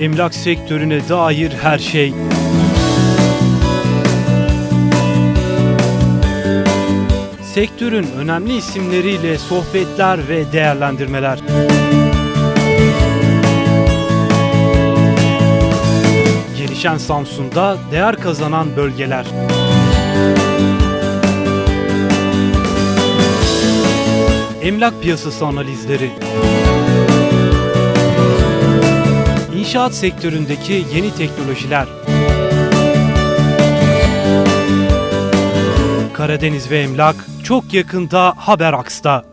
Emlak sektörüne dair her şey. Sektörün önemli isimleriyle sohbetler ve değerlendirmeler. Gelişen Samsun'da değer kazanan bölgeler. Emlak piyasası analizleri. İnşaat sektöründeki yeni teknolojiler. Karadeniz ve Emlak çok yakında Haber Aks'ta.